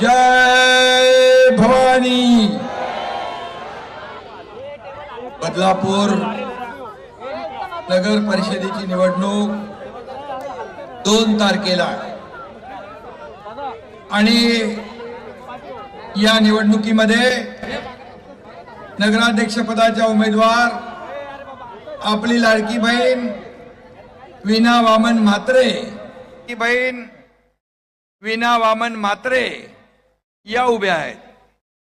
जय भवानी। बदलापूर नगर परिषदेची निवडणूक दोन तारखेला आणि या निवडणुकीमध्ये नगराध्यक्षपदाच्या उमेदवार आपली लाडकी बहीण विना वामन म्हात्रे. बहीण विना वामन मात्रे या उभ्या आहेत.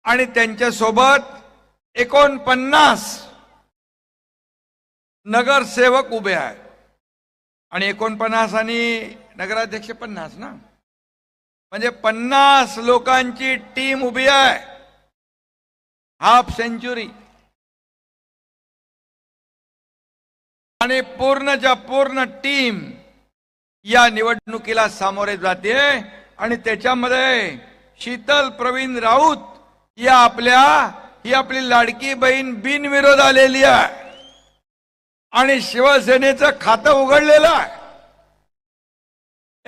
आणि त्यांच्यासोबत एकोणपन्नास नगरसेवक उभे आहेत. आणि एकोणपन्नास आणि नगराध्यक्ष पन्नास ना? म्हणजे पन्नास लोकांची टीम उभी आहे. Half century. आणि पूर्णच्या पूर्ण टीम या निवडणुकीला सामोरे जाते. आणि त्याच्यामध्ये शीतल प्रवीण राऊत या आपल्या ही आपली लाडकी बहीण बिनविरोध आलेली आहे. आणि शिवसेनेचं खातं उघडलेलं आहे.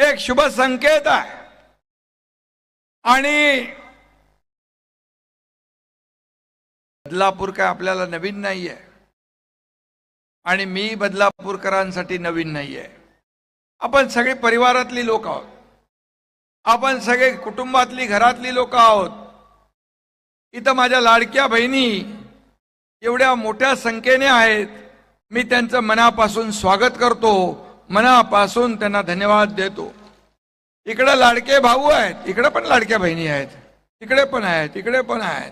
एक शुभ संकेत आहे. आणि बदलापूर काय आपल्याला नवीन नाहीये. आणि मी बदलापूरकरांसाठी नवीन नाहीये. आपण सगळे परिवारातली लोक आहोत. आपण सगळे कुटुंबातली घरातली लोक आहोत. इथं माझ्या लाडक्या बहिणी एवढ्या मोठ्या संख्येने आहेत. मी त्यांचं मनापासून स्वागत करतो. मनापासून त्यांना धन्यवाद देतो. इकडे लाडके भाऊ आहेत. इकडे पण लाडक्या बहिणी आहेत. इकडे पण आहेत. इकडे पण आहेत.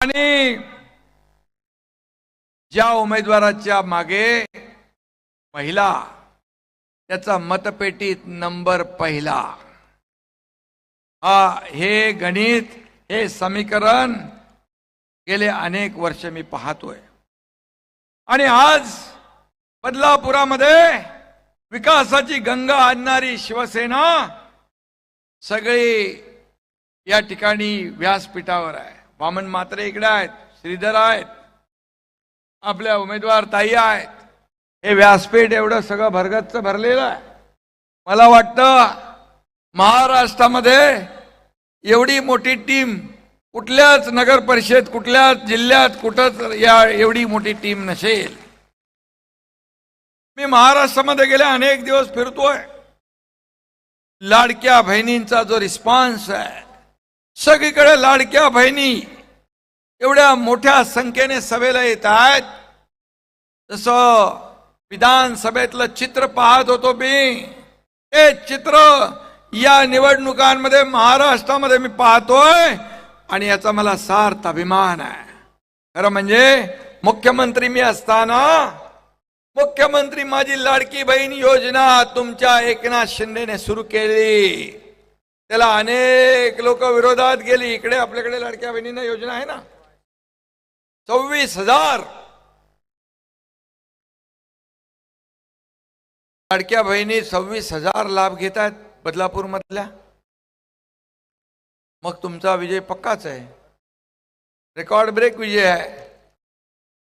आणि ज्या उमेदवाराच्या मागे महिला त्याचा मतपेटीत नंबर पहिला. हा हे गणित हे समीकरण गेले अनेक वर्ष मी पाहतोय. आणि आज बदलापुरामध्ये विकासाची गंगा आणणारी शिवसेना सगळी या ठिकाणी व्यासपीठावर आहे. वामन मात्रे इकडे आहेत श्रीधर आहेत आपल्या उमेदवार ताई आहेत हे व्यासपीठ एवढं सगळं भरगच्च भरलेलं आहे. मला वाटतं महाराष्ट्रामध्ये एवढी मोठी टीम कुठल्याच नगर परिषद कुठल्याच जिल्ह्यात कुठंच या एवढी मोठी टीम नसेल. मी महाराष्ट्रामध्ये गेले अनेक दिवस फिरतोय. लाडक्या बहिणींचा जो रिस्पॉन्स आहे सगळीकडे लाडक्या बहिणी एवढ्या मोठ्या संख्येने सभेला येत आहेत. जसं विधानसभेतलं चित्र पाहत होतो मी. हे चित्र या निवडणुकांमध्ये महाराष्ट्रामध्ये मी पाहतोय आणि याचा मला सार्थ अभिमान आहे. खरं म्हणजे मुख्यमंत्री मी असताना मुख्यमंत्री माझी लाडकी बहीण योजना तुमच्या एकनाथ शिंदेने सुरू केली. त्याला अनेक लोक विरोधात गेली. इकडे आपल्याकडे लाडक्या बहिणींना योजना आहे ना. सव्वीस हजार लाडक्या बहिणी सव्वीस हजार लाभ घेत आहेत बदलापूर मधल्या मग तुमचा विजय पक्काच आहे. रेकॉर्ड ब्रेक विजय आहे.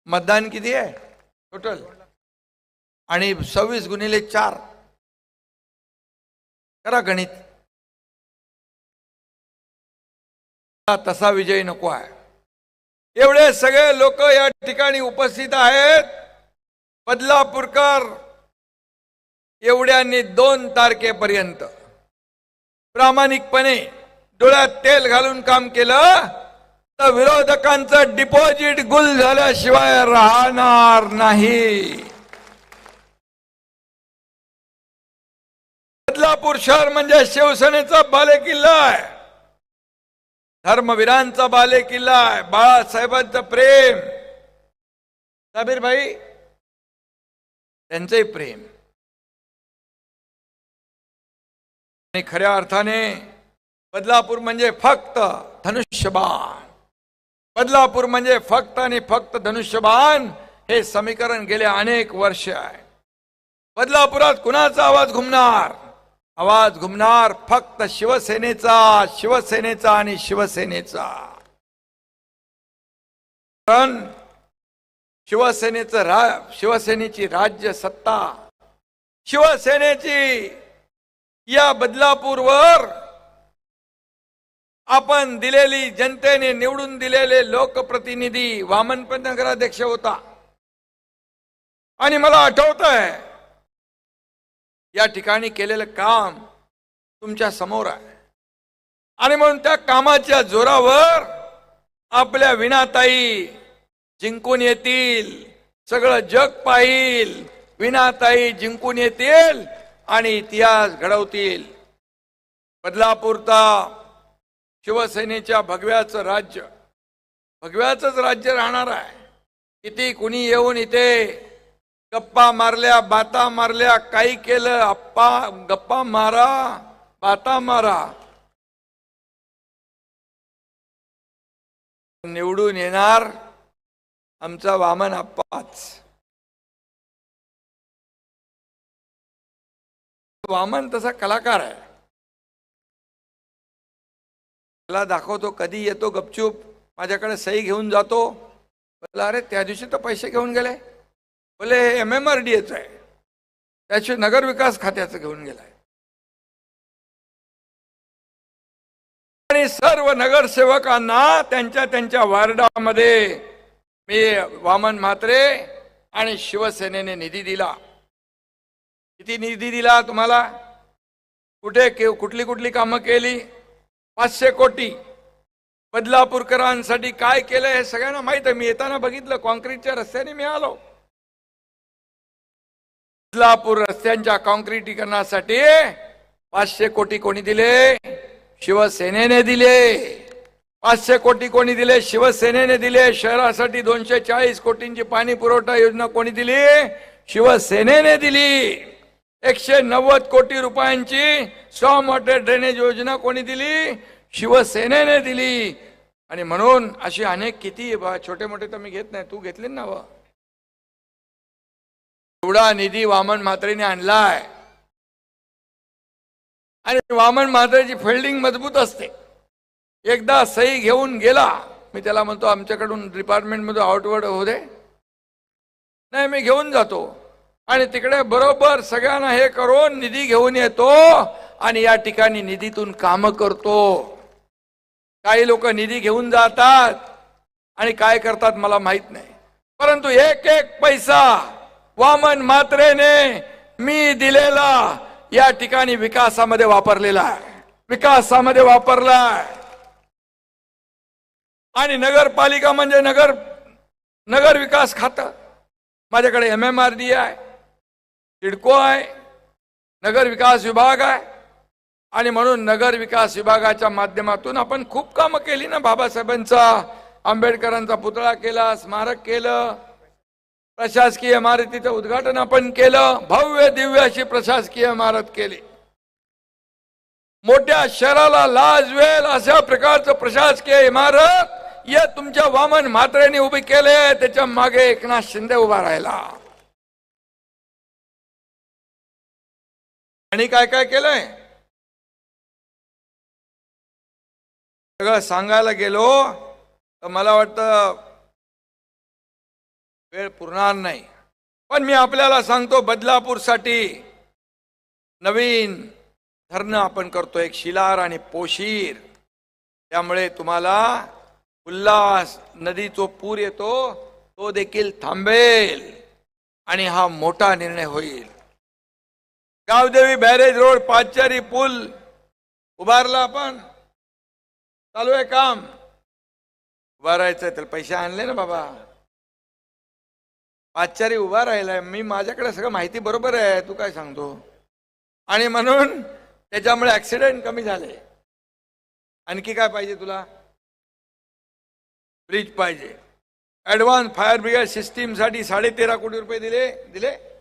मतदान किती आहे? टोटल आणि सव्वीस गुणिले चार. करा गणित. तसा विजय नको आहे. एवढे सगळे लोक या ठिकाणी उपस्थित आहेत. बदलापूरकर एवढ्यांनी दोन तारखेपर्यंत प्रामाणिकपणे डोळ्यात तेल घालून काम केलं तर विरोधकांचं डिपॉझिट गुल झाल्याशिवाय राहणार नाही. बदलापूर शहर म्हणजे शिवसेनेचा बालेकिल्ला आहे. धर्मवीरांचा बालेकिल्ला आहे. बाळासाहेबांचं प्रेम. साबीर भाई त्यांचंही प्रेम. आणि खऱ्या अर्थाने बदलापूर म्हणजे फक्त धनुष्यबाण. बदलापूर म्हणजे फक्त आणि फक्त धनुष्यबाण हे समीकरण गेले अनेक वर्ष आहे. बदलापुरात कुणाचा आवाज घुमणार? आवाज घुमणार फक्त शिवसेनेचा शिवसेनेचा आणि शिवसेनेचा. कारण शिवसेनेचं रा शिवसेनेची राज्य सत्ता शिवसेनेची या बदलापूरवर आपण दिलेली जनतेने निवडून दिलेले लोकप्रतिनिधी वामन नगराध्यक्ष होता. आणि मला आठवत आहे या ठिकाणी केलेलं काम तुमच्यासमोर आहे. आणि म्हणून त्या कामाच्या जोरावर आपल्या विनाताई जिंकून येतील सगळं जग पाहिल. विनाताई जिंकून येतील आणि इतिहास घडवतील. बदलापूरचा शिवसेनेच्या भगव्याचं राज्य. भगव्याचंच राज्य राहणार आहे. किती कुणी येऊन इथे गप्पा मारल्या बाता मारल्या काही केलं अप्पा गप्पा मारा बाता मारा. निवडून येणार आमचा वामन अप्पाच वामन तसा कलाकार आहे. त्याला दाखवतो कधी येतो गपचूप माझ्याकडे सही घेऊन जातो. बोला अरे त्या दिवशी तर पैसे घेऊन गेले. बोले हे M M R D H आहे. त्याशिवाय नगर विकास खात्याचं घेऊन गेलाय. आणि सर्व नगरसेवकांना त्यांच्या त्यांच्या वार्डामध्ये मी वामन म्हात्रे आणि शिवसेनेने निधी दिला. किती निधी दिला तुम्हाला? कुठे के- कुठली कुठली कामं केली? पाचशे कोटी बदलापूरकरांसाठी काय केलं हे सगळ्यांना माहीत आहे. मी येताना बघितलं कॉन्क्रीटच्या रस्त्याने मी आलो. बदलापूर रस्त्यांच्या कॉन्क्रीटीकरणासाठी पाचशे कोटी कोणी दिले? शिवसेनेने दिले. पाचशे कोटी कोणी दिले? शिवसेनेने दिले. शहरासाठी दोनशे चाळीस कोटींची पाणी पुरवठा योजना कोणी दिली? शिवसेनेने दिली. एकशे नव्वद कोटी रुपयांची स्टॉम वॉटर ड्रेनेज योजना कोणी दिली? शिवसेनेने दिली. आणि म्हणून अशी अनेक किती बा छोटे मोठे तर मी घेत नाही. तू घेतले ना बा. एवढा निधी वामन म्हात्रेने आणलाय. आणि वामन म्हात्रेची फिल्डिंग मजबूत असते. एकदा सही घेऊन गेला. मी त्याला म्हणतो आमच्याकडून डिपार्टमेंटमधून आउटवर्ड होऊ दे. नाही मी घेऊन जातो. आणि तिकडे बरोबर सगळ्यांना हे करून निधी घेऊन येतो आणि या ठिकाणी निधीतून काम करतो. काही लोक निधी घेऊन जातात आणि काय करतात मला माहीत नाही. परंतु एक एक पैसा वामन मात्रेने मी दिलेला या ठिकाणी विकासामध्ये वापरलेला आहे. विकासामध्ये वापरला आणि नगरपालिका म्हणजे नगर नगर विकास खातं. माझ्याकडे एम एम आर डी आहे. सिडको आहे नगर विकास विभाग आहे. आणि म्हणून नगर विकास विभागाच्या माध्यमातून आपण खूप कामं केली ना बाबासाहेबांचा आंबेडकरांचा पुतळा केला स्मारक केलं प्रशासकीय इमारतीचं उद्घाटन आपण केलं भव्य दिव्य अशी प्रशासकीय इमारत केली. मोठ्या शहराला लाजवेल अशा प्रकारचं प्रशासकीय इमारत या तुमच्या वामन म्हात्रेने उभी केले त्याच्यामागे एकनाथ शिंदे उभा राहिला. आणि काय काय केलंय? सगळं सांगायला गेलो तर मला वाटतं वेळ पुरणार नाही. पण मी आपल्याला सांगतो बदलापूरसाठी नवीन धरणं आपण करतो. एक शिलार आणि पोशीर. त्यामुळे तुम्हाला उल्हास नदी जो पूर येतो तो देखील थांबेल आणि हा मोठा निर्णय होईल. गावदेवी बॅरेज रोड पाचचारी पूल. उभारला आपण. चालू आहे काम. उभारायचं तर पैसे आणले ना बाबा. पाचचारी उभा राहिलाय. मी माझ्याकडे सगळं माहिती बरोबर आहे. तू काय सांगतो? आणि म्हणून त्याच्यामुळे ऍक्सिडेंट कमी झाले. आणखी काय पाहिजे तुला? ब्रिज पाहिजे. ऍडव्हान्स फायर ब्रिगेड सिस्टीमसाठी साडे तेरा कोटी रुपये दिले. दिले?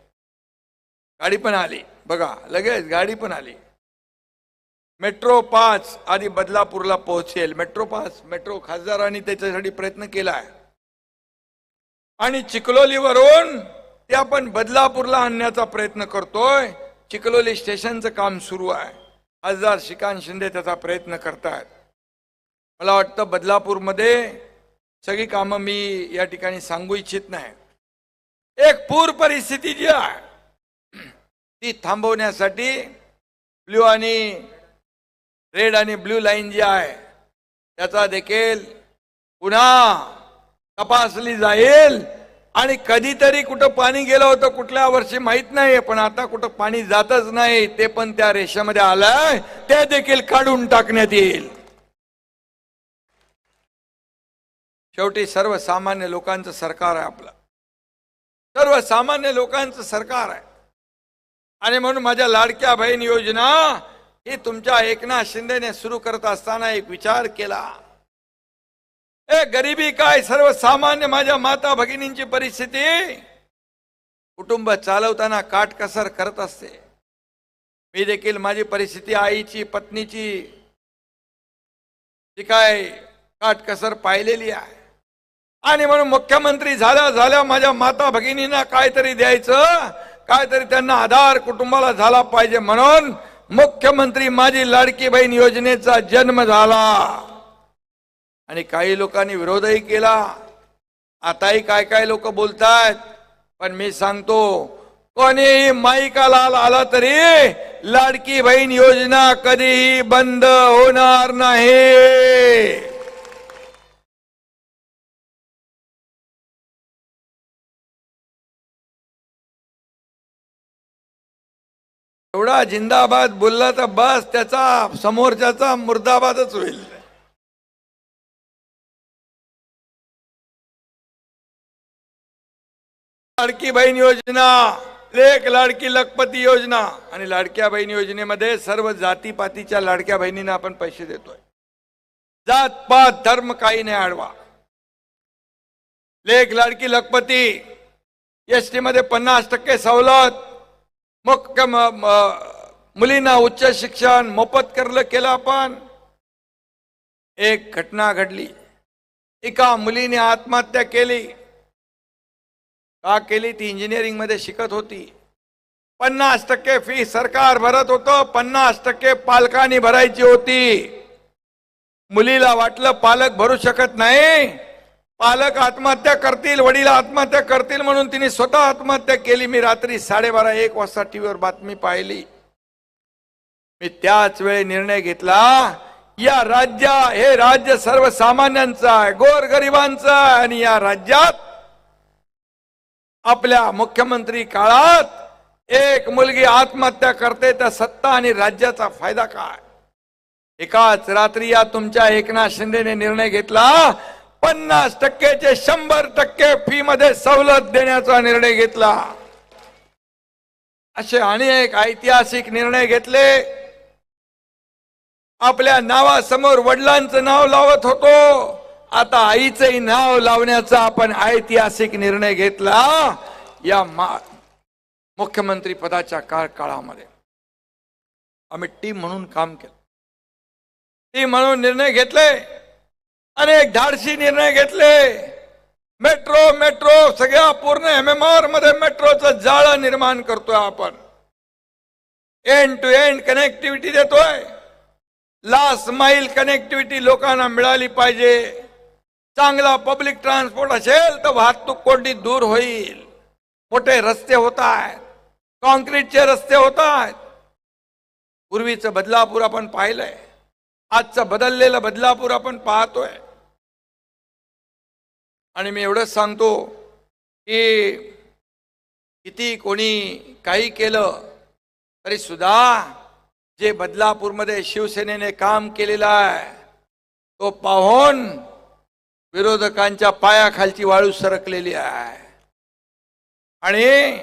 गाडी पण आली. बघा लगेच गाडी पण आली. मेट्रो पाच आधी बदलापूरला पोहोचेल. मेट्रो पाच मेट्रो खासदारांनी त्याच्यासाठी प्रयत्न केला आहे. आणि चिखलोलीवरून ते आपण बदलापूरला आणण्याचा प्रयत्न करतोय. चिखलोली स्टेशनचं काम सुरू आहे. खासदार श्रीकांत शिंदे त्याचा प्रयत्न करतायत. मला वाटतं बदलापूरमध्ये सगळी कामं मी या ठिकाणी सांगू इच्छित नाही. एक पूर परिस्थिती जी आहे ती थांबवण्यासाठी ब्ल्यू आणि रेड आणि ब्ल्यू लाईन जी आहे त्याचा देखील पुन्हा तपासली जाईल. आणि कधीतरी कुठं पाणी गेलं होतं कुठल्या वर्षी माहीत नाही पण आता कुठं पाणी जातच नाही ते पण त्या रेषामध्ये आलंय. ते देखील काढून टाकण्यात येईल. शेवटी सर्वसामान्य लोकांचं सरकार आहे आपलं. सर्वसामान्य लोकांचं सरकार आहे. आणि म्हणून माझ्या लाडक्या बहीण योजना ही तुमच्या एकनाथ शिंदेने सुरू करत असताना एक विचार केला. ए गरिबी काय? सर्वसामान्य माझ्या माता भगिनींची परिस्थिती? कुटुंब चालवताना काटकसर करत असते. मी देखील माझी परिस्थिती आईची पत्नीची ती काय काटकसर पाहिलेली आहे. आणि म्हणून मुख्यमंत्री झाल्या झाल्या माझ्या माता भगिनींना काहीतरी द्यायचं काहीतरी त्यांना आधार कुटुंबाला झाला पाहिजे म्हणून मुख्यमंत्री माझी लाडकी बहीण योजनेचा जन्म झाला. आणि काही लोकांनी विरोधही केला. आताही काय काय लोक बोलतायत पण मी सांगतो कोणीही माईकाला आला तरी लाडकी बहीण योजना कधीही बंद होणार नाही. एवढा जिंदाबाद बोलला तर बस त्याचा समोरच्याचा मुर्दाबादच होईल. लाडकी बहीण योजना लेख लाडकी लखपती योजना. आणि लाडक्या बहीण योजनेमध्ये सर्व जातीपातीच्या लाडक्या बहिणींना आपण पैसे देतोय. जात पात धर्म काही नाही आडवा. लेख लाडकी लखपती एस टी मध्ये पन्नास टक्के सवलत. मग मुलींना उच्च शिक्षण मोफत करलं केलं आपण? एक घटना घडली. एका मुलीने आत्महत्या केली. का केली? ती इंजिनिअरिंगमध्ये शिकत होती. पन्नास टक्के फी सरकार भरत होतं. पन्नास टक्के पालकांनी भरायची होती. मुलीला वाटलं पालक भरू शकत नाही. पालक आत्महत्या करतील वडील आत्महत्या करतील म्हणून तिने स्वतः आत्महत्या केली. मी रात्री साडेबारा एक वाजता टीव्हीवर बातमी पाहिली. मी त्याच वेळी निर्णय घेतला या राज्या हे राज्य सर्वसामान्यांचं आहे गोरगरिबांचं आहे आणि या राज्यात आपल्या मुख्यमंत्री काळात एक मुलगी आत्महत्या करते त्या सत्ता आणि राज्याचा फायदा काय? एकाच रात्री या तुमच्या एकनाथ शिंदेने निर्णय घेतला पन्नास टक्केचे शंभर टक्के फी मध्ये सवलत देण्याचा निर्णय घेतला. असे अनेक ऐतिहासिक निर्णय घेतले. आपल्या नावासमोर वडिलांचं नाव लावत होतो. आता आईचंही नाव लावण्याचा आपण ऐतिहासिक निर्णय घेतला या मुख्यमंत्री पदाच्या काळ काळामध्ये आम्ही टीम म्हणून काम केलं. टीम म्हणून निर्णय घेतले. अनेक धाडसी निर्णय घेतले. मेट्रो मेट्रो सगळ्या पूर्ण एम एम आरमध्ये मेट्रोचं जाळं निर्माण करतोय आपण. एंड टू एंड कनेक्टिव्हिटी देतोय. लास्ट माईल कनेक्टिव्हिटी लोकांना मिळाली पाहिजे. चांगला पब्लिक ट्रान्सपोर्ट असेल तर वाहतूक कोंडी दूर होईल. मोठे रस्ते होत आहेत. कॉन्क्रीटचे रस्ते होत आहेत. पूर्वीचं बदलापूर आपण पाहिलंय. आजचं बदललेलं बदलापूर आपण पाहतोय. आणि मी एवढंच सांगतो की किती कोणी काही केलं तरी सुद्धा जे बदलापूरमध्ये शिवसेनेने काम केलेलं आहे तो पाहून विरोधकांच्या पायाखालची वाळू सरकलेली आहे. आणि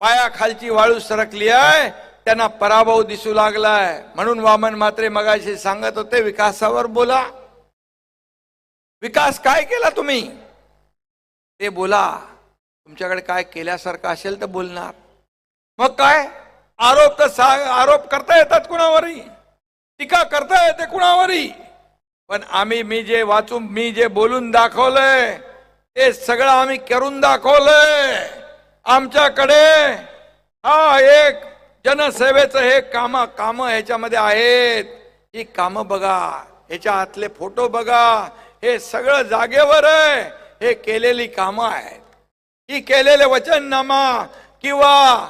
पायाखालची वाळू सरकली आहे त्यांना पराभव दिसू लागलाय. म्हणून वामन मात्रे मगाशी सांगत होते विकासावर बोला. विकास काय केला तुम्ही? ते बोला. तुमच्याकडे काय केल्यासारखं असेल तर बोलणार. मग काय? आरोप तर सा आरोप करता येतात कुणावरही. टीका करता येते कुणावरही. पण आम्ही मी जे वाचून मी जे बोलून दाखवलंय ते सगळं आम्ही करून दाखवलंय. आमच्याकडे हा एक जनसेवेचं हे काम कामं ह्याच्यामध्ये आहेत. ही कामं बघा. ह्याच्या आतले फोटो बघा. हे सगळं जागेवर आहे. हे केलेली कामं आहेत. ही केलेले वचननामा किंवा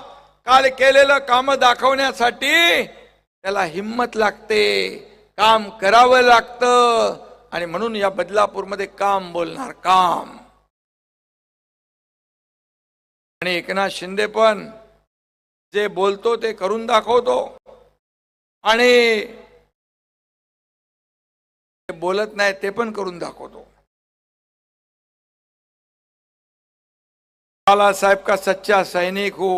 काल केलेलं काम दाखवण्यासाठी त्याला हिंमत लागते. काम करावं लागतं. आणि म्हणून या बदलापूरमध्ये काम बोलणार काम. आणि एकनाथ शिंदे पण जे बोलतो ते करून दाखवतो. आणि बोलत नाही ते पण करून दाखवतो. बाला साहब का सच्चा सैनिक हो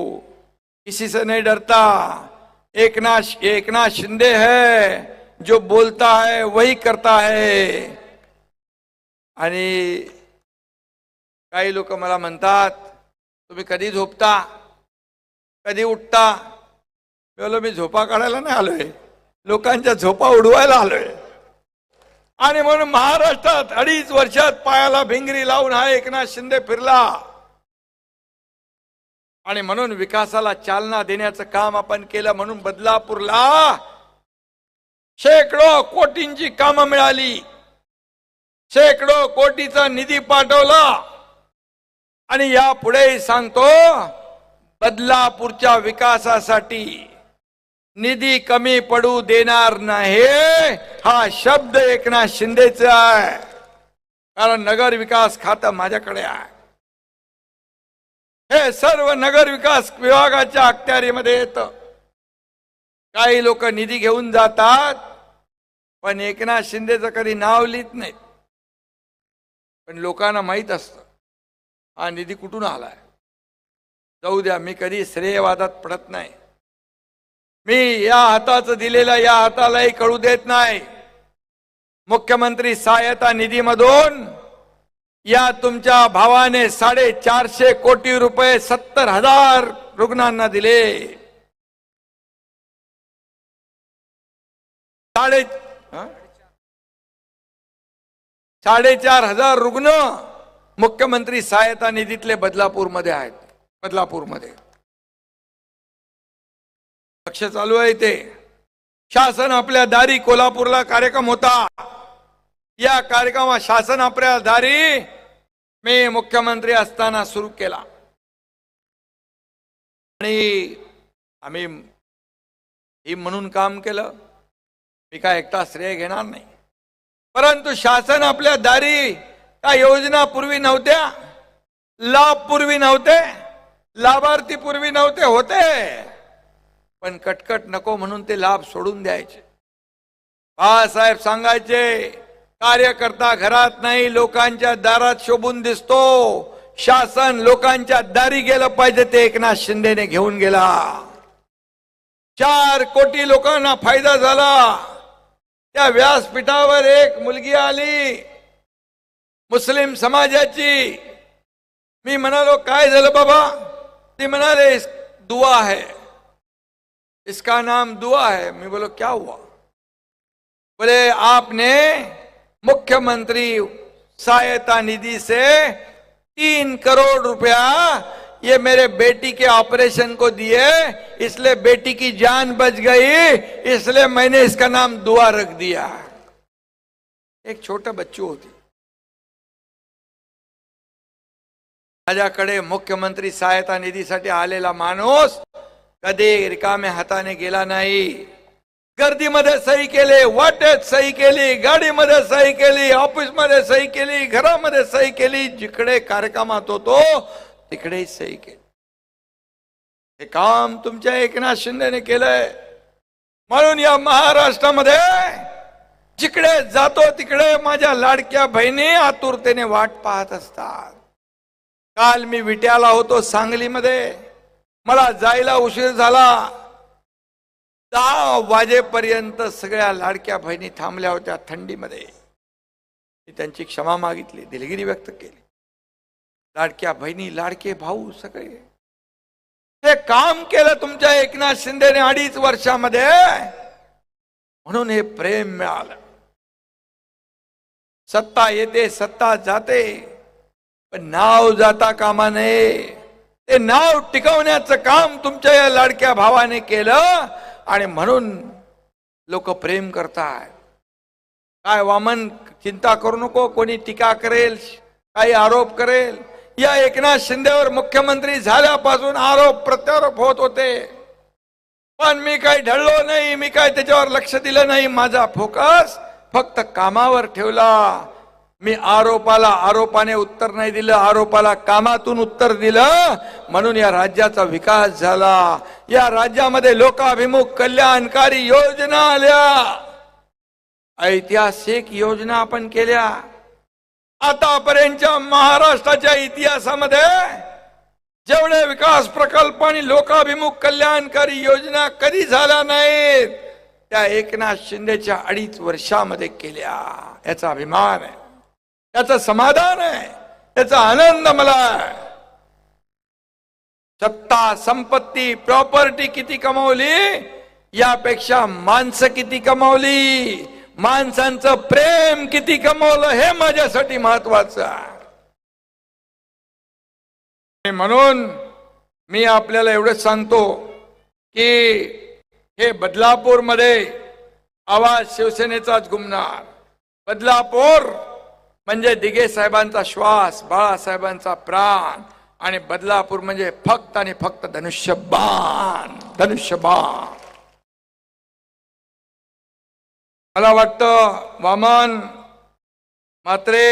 किसी से नहीं डरता। एक नाथ एक नाथ शिंदे है जो बोलता है वही करता है। आणि काही लोक मला म्हणतात तुम्ही कधी झोपता? कधी उठता? मी झोपा काढायला नाही आलोय. लोकांच्या झोपा उडवायला आलोय. आणि म्हणून महाराष्ट्रात अडीच वर्षात पायाला भिंगरी लावून हा एकनाथ शिंदे फिरला. आणि म्हणून विकासाला चालना देण्याचं काम आपण केलं म्हणून बदलापूरला शेकडो कोटींची कामं मिळाली. शेकडो कोटीचा निधी पाठवला. आणि यापुढे सांगतो बदलापूरच्या विकासासाठी निधी कमी पडू देणार नाही. हा शब्द एकनाथ शिंदेचा आहे. कारण नगर विकास खातं माझ्याकडे आहे. हे सर्व नगर विकास विभागाच्या अखत्यारीमध्ये येत. काही लोक निधी घेऊन जातात पण एकनाथ शिंदेचं कधी नाव लिहित नाहीत पण लोकांना माहीत असतं हा निधी कुठून आलाय? जाऊ द्या मी कधी श्रेयवादात पडत नाही. मी या हाताचं दिलेलं या हातालाही कळू देत नाही. मुख्यमंत्री सहायता निधीमधून या तुमच्या भावाने साडेचारशे कोटी रुपये सत्तर हजार रुग्णांना दिले. साडे साडेचार हजार रुग्ण मुख्यमंत्री सहायता निधीतले बदलापूरमध्ये आहेत. बदलापूरमध्ये. लक्ष चालू आहे ते शासन आपल्या दारी कोल्हापूरला कार्यक्रम होता. या कार्यक्रमात शासन आपल्या दारी मी मुख्यमंत्री असताना सुरू केला. आणि आम्ही ही म्हणून काम केलं. मी काय एकटा श्रेय घेणार नाही. परंतु शासन आपल्या दारी त्या योजना पूर्वी नव्हत्या. लाभ पूर्वी नव्हते. लाभार्थी पूर्वी नव्हते होते. पण कटकट नको म्हणून ते लाभ सोडून द्यायचे. बाळासाहेब सांगायचे कार्यकर्ता घरात नाही लोकांच्या दारात शोभून दिसतो. शासन लोकांच्या दारी गेलं पाहिजे ते एकनाथ शिंदेने घेऊन गेला. चार कोटी लोकांना फायदा झाला. त्या व्यासपीठावर एक मुलगी आली. मुस्लिम समाजाची. मी म्हणालो काय झालं बाबा? ती म्हणाले दुवा दुआ इसका नाम दुआ है। मैं बोलो, क्या हुआ? बोले, आपने मुख्यमंत्री सहायता निधि से तीन करोड़ रुपया ये मेरे बेटी के ऑपरेशन को दिए, इसलिए बेटी की जान बच गई, इसलिए मैंने इसका नाम दुआ रख दिया एक छोटा बच्चू होती। माझ्याकडे मुख्यमंत्री सहायता निधीसाठी आलेला माणूस कधी रिकाम्या हाताने गेला नाही. गर्दीमध्ये सही केली वाटेत सही केली गाडीमध्ये सही केली ऑफिसमध्ये सही केली घरामध्ये सही केली जिकडे कार्यक्रमात होतो तिकडेही सही केली. हे काम तुमच्या एकनाथ शिंदेने केलंय. म्हणून या महाराष्ट्रामध्ये जिकडे जातो तिकडे माझ्या लाडक्या बहिणी आतुरतेने वाट पाहत असतात. काल मी विट्याला होतो सांगलीमध्ये. मला जायला उशीर झाला. दहा वाजेपर्यंत सगळ्या लाडक्या बहिणी थांबल्या होत्या थंडीमध्ये. मी त्यांची क्षमा मागितली दिलगिरी व्यक्त केली. लाडक्या बहिणी लाडके भाऊ सगळे. हे काम केलं तुमच्या एकनाथ शिंदेने अडीच वर्षामध्ये. म्हणून हे प्रेम मिळालं. सत्ता येते सत्ता जाते. पण नाव जाता कामा नये. ते नाव टिकवण्याचं काम तुमच्या या लाडक्या भावाने केलं आणि म्हणून लोक प्रेम करतात काय वामन चिंता करू नको कोणी टीका करेल काही आरोप करेल. या एकनाथ शिंदेवर मुख्यमंत्री झाल्यापासून आरोप प्रत्यारोप होत होते. पण मी काही ढळलो नाही मी काय त्याच्यावर लक्ष दिलं नाही. माझा फोकस फक्त कामावर ठेवला. मी आरोपाला आरोपाने उत्तर नाही दिलं आरोपाला कामातून उत्तर दिलं. म्हणून या राज्याचा विकास झाला. या राज्यामध्ये लोकाभिमुख कल्याणकारी योजना आल्या. ऐतिहासिक योजना आपण केल्या. आतापर्यंतच्या महाराष्ट्राच्या इतिहासामध्ये जेवढे विकास प्रकल्प आणि लोकाभिमुख कल्याणकारी योजना कधी झाल्या नाहीत त्या एकनाथ शिंदेच्या अडीच वर्षामध्ये केल्या. याचा अभिमान आहे. याचं समाधान आहे. याचा आनंद मला सत्ता संपत्ती प्रॉपर्टी किती कमावली? यापेक्षा माणसं किती कमावली? माणसांचं प्रेम किती कमावलं? हे माझ्यासाठी महत्वाचं आहे. म्हणून मी आपल्याला एवढंच सांगतो की हे बदलापूरमध्ये आवाज शिवसेनेचाच गुमणार बदलापूर म्हणजे दिघे साहेबांचा श्वास बाळासाहेबांचा प्राण आणि बदलापूर म्हणजे फक्त आणि फक्त धनुष्यबाण धनुष्यबाण. मला वाटतं वामन मात्रे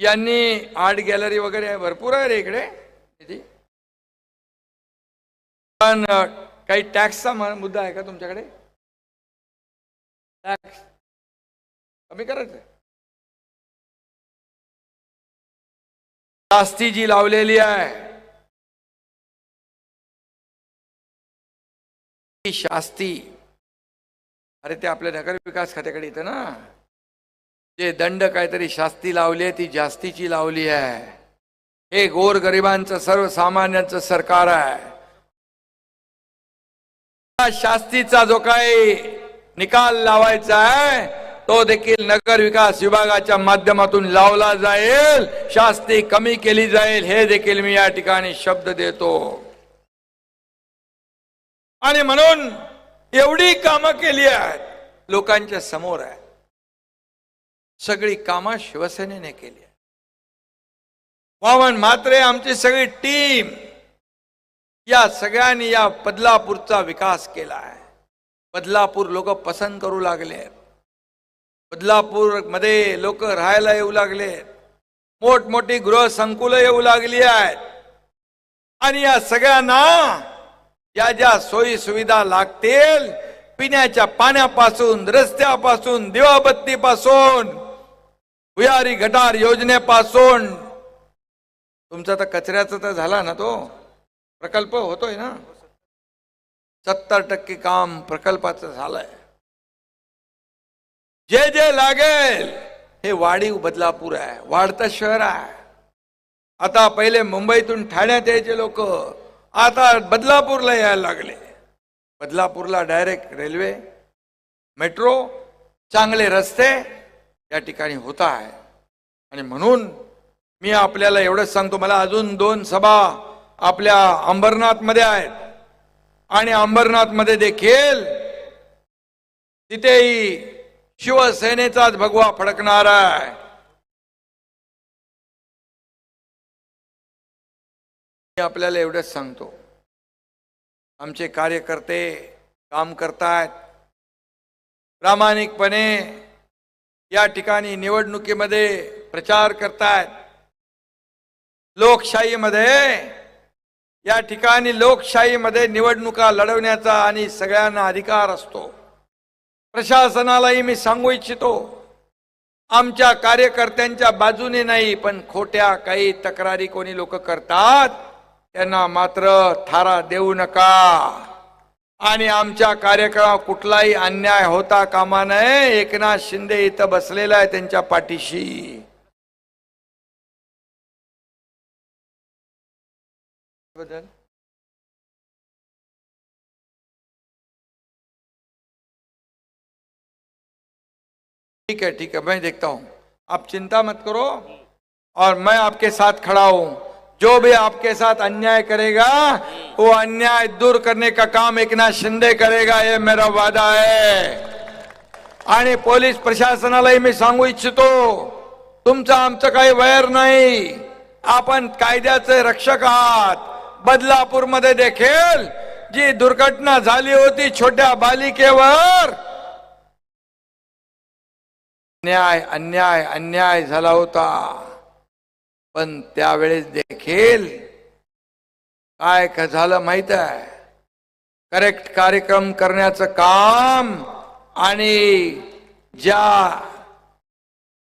यांनी आर्ट गॅलरी वगैरे आहे, भरपूर आहे रे इकडे किती? पण काही टॅक्सचा मुद्दा आहे का तुमच्याकडे? टॅक्स कमी करायचं जास्ती जी लावलेली आहे. ती शास्ती अरे ते आपल्या नगर विकास खात्याकडे येतं ना. जे दंड काहीतरी शास्ती लावली आहे ती जास्तीची लावली आहे. हे गोर गरिबांचं सर्वसामान्यांचं सरकार आहे. शास्तीचा जो काही निकाल लावायचा आहे तो देखील नगर विकास विभागाच्या माध्यमातून लावला जाईल. शास्ती कमी केली जाईल. हे देखील मी या ठिकाणी शब्द देतो. आणि म्हणून एवढी कामं केली आहेत. लोकांच्या समोर आहे सगळी कामं शिवसेनेने केली आहे वामन मात्रे आमची सगळी टीम या सगळ्यांनी या बदलापूरचा विकास केला आहे. बदलापूर लोक पसंत करू लागले आहेत मध्ये लोक राहायला येऊ लागले. मोठमोठी गृह संकुलं येऊ लागली आहेत. आणि या सगळ्यांना या ज्या सोयी सुविधा लागतील पिण्याच्या पाण्यापासून रस्त्यापासून दिवाबत्तीपासून भुयारी गटार योजनेपासून. तुमचा तर कचऱ्याचा तर झाला ना तो? प्रकल्प होतोय ना? सत्तर टक्के काम प्रकल्पाचं झालंय. जे जे लागेल. हे वाढीव बदलापूर आहे वाढतं शहर आहे. आता पहिले मुंबईतून ठाण्यात यायचे लोक आता बदलापूरला यायला लागले. बदलापूरला डायरेक्ट रेल्वे मेट्रो चांगले रस्ते या ठिकाणी होत आहे. आणि म्हणून मी आपल्याला एवढंच सांगतो मला अजून दोन सभा आपल्या अंबरनाथमध्ये आहेत. आणि अंबरनाथमध्ये देखील तिथेही शिवसेनेचाच भगवा फडकणार आहे. मी आपल्याला एवढंच सांगतो. आमचे कार्यकर्ते काम करतायत. प्रामाणिकपणे या ठिकाणी निवडणुकीमध्ये प्रचार करतायत. लोकशाहीमध्ये या ठिकाणी लोकशाहीमध्ये निवडणुका लढवण्याचा आणि सगळ्यांना अधिकार असतो. प्रशासनालाही मी सांगू इच्छितो आमच्या कार्यकर्त्यांच्या बाजूने नाही पण खोट्या काही तक्रारी कोणी लोक करतात त्यांना मात्र थारा देऊ नका. आणि आमच्या कार्यक्रमात कुठलाही अन्याय होता कामा नये एकनाथ शिंदे इथं बसलेला आहे त्यांच्या पाठीशी. बदल? ठीक है ठीक है मैं देखता हूं। आप चिंता मत करो और मैं आपके साथ खड़ा हूं। जो भी आपके साथ अन्याय करेगा वो अन्याय दूर करने का काम एकनाथ शिंदे करेगा ये मेरा वादा है। आणि पोलीस प्रशासनालाही मी सांगू इच्छितो तुमचं आमचं काही वैर नाही आपण कायद्याचे रक्षक आहात। बदलापूरमध्ये देखील जी दुर्घटना झाली होती छोट्या बालिकेवर अन्याय अन्याय अन्याय झाला होता. पण त्यावेळेस देखील काय का झालं माहीत आहे? करेक्ट कार्यक्रम करण्याचं काम आणि ज्या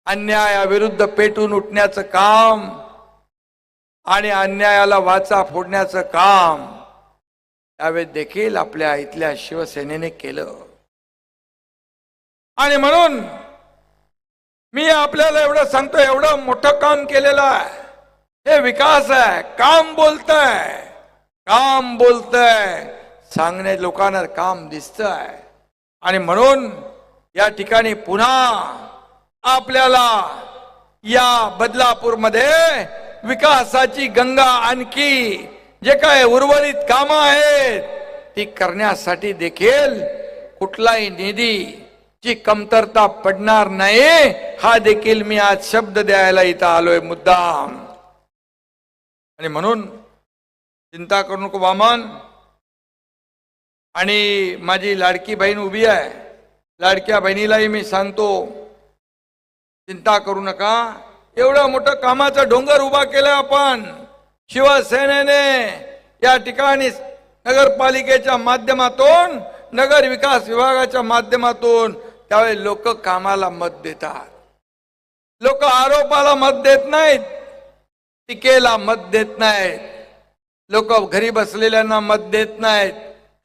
अन्यायाविरुद्ध पेटून उठण्याचं काम आणि अन्यायाला वाचा फोडण्याचं काम त्यावेळेस देखील आपल्या इथल्या शिवसेनेने केलं. आणि म्हणून मी आपल्याला एवढं सांगतो एवढं मोठं काम केलेलं आहे. हे विकास आहे काम बोलतंय. काम बोलतंय. सांगणे लोकांना काम दिसतंय. आणि म्हणून या ठिकाणी पुन्हा आपल्याला या बदलापूरमध्ये विकासाची गंगा आणखी जे काय उर्वरित कामं आहेत ती करण्यासाठी देखील कुठलाही निधी ची कमतरता पडणार नाही हा देखील मी आज शब्द द्यायला इथं आलोय मुद्दाम. आणि म्हणून चिंता करू नको वामन. आणि माझी लाडकी बहीण उभी आहे. लाडक्या बहिणीलाही मी सांगतो चिंता करू नका. एवढं मोठं कामाचा डोंगर उभा केला आपण. शिवसेनेने या ठिकाणी नगरपालिकेच्या माध्यमातून नगर विकास विभागाच्या माध्यमातून त्यावेळी लोक कामाला मत देतात. लोक आरोपाला मत देत नाहीत. टीकेला मत देत नाहीत. लोक घरी बसलेल्यांना मत देत नाहीत.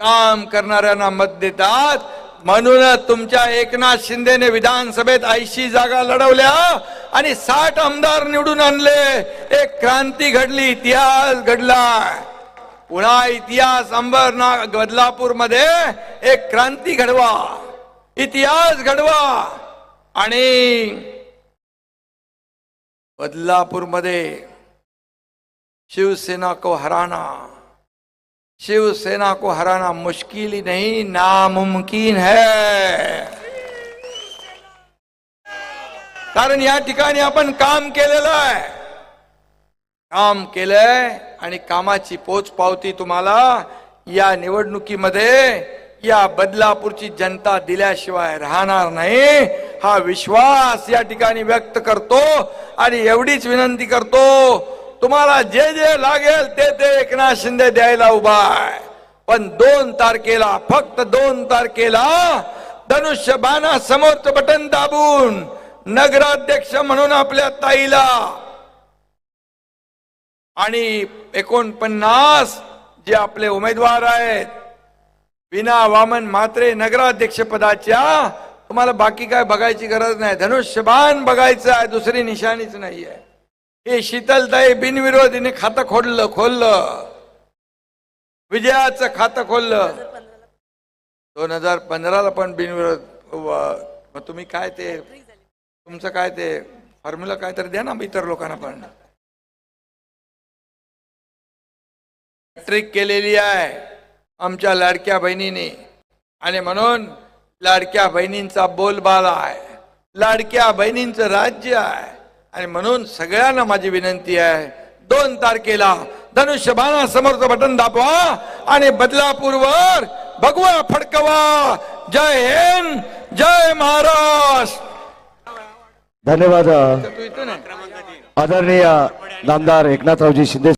काम करणाऱ्यांना मत देतात. म्हणूनच तुमच्या एकनाथ शिंदेने विधानसभेत ऐंशी जागा लढवल्या आणि साठ आमदार निवडून आणले. एक क्रांती घडली इतिहास घडला. पुन्हा इतिहास अंबरनाथ बदलापूरमध्ये एक क्रांती घडवा. इतिहास घडवा आणि बदलापूरमध्ये शिवसेना को हराना शिवसेना को हराना मुश्किल ही नहीं नामुमकिन है। कारण या ठिकाणी आपण काम केलेलं आहे। काम केलंय आणि कामाची पोच पावती तुम्हाला या निवडणुकीमध्ये या बदलापूरची जनता दिल्याशिवाय राहणार नाही. हा विश्वास या ठिकाणी व्यक्त करतो आणि एवढीच विनंती करतो तुम्हाला जे जे लागेल ते ते एकनाथ शिंदे द्यायला उभा आहे. पण दोन तारखेला फक्त दोन तारखेला धनुष्य बाणा समोरचं बटन दाबून नगराध्यक्ष म्हणून आपल्या ताईला आणि एकोणपन्नास जे आपले उमेदवार आहेत विना वामन मात्रे नगराध्यक्ष पदाच्या. तुम्हाला बाकी काय बघायची गरज नाही. धनुष्यबाण बघायचं आहे दुसरी निशाणीच नाही आहे. हे शीतलताई बिनविरोधीने खातं खोडलं खोललं. विजयाचं खातं खोललं. दोन हजार पंधराला पण बिनविरोध तुम्ही काय ते तुमचं काय ते फॉर्म्युला काय तर द्या ना इतर लोकांना पण. ट्रिक केलेली आहे. आमच्या लाडक्या बहिणीने. आणि म्हणून लाडक्या बहिणींचा बोलबाला आहे. लाडक्या बहिणींचं राज्य आहे. आणि म्हणून सगळ्यांना माझी विनंती आहे दोन तारखेला धनुष्यबाणा समोरचं बटन दाबवा आणि बदलापूरवर भगवा फडकवा. जय हिंद जय महाराष्ट्र. धन्यवाद आदरणीय नामदार एकनाथरावजी शिंदे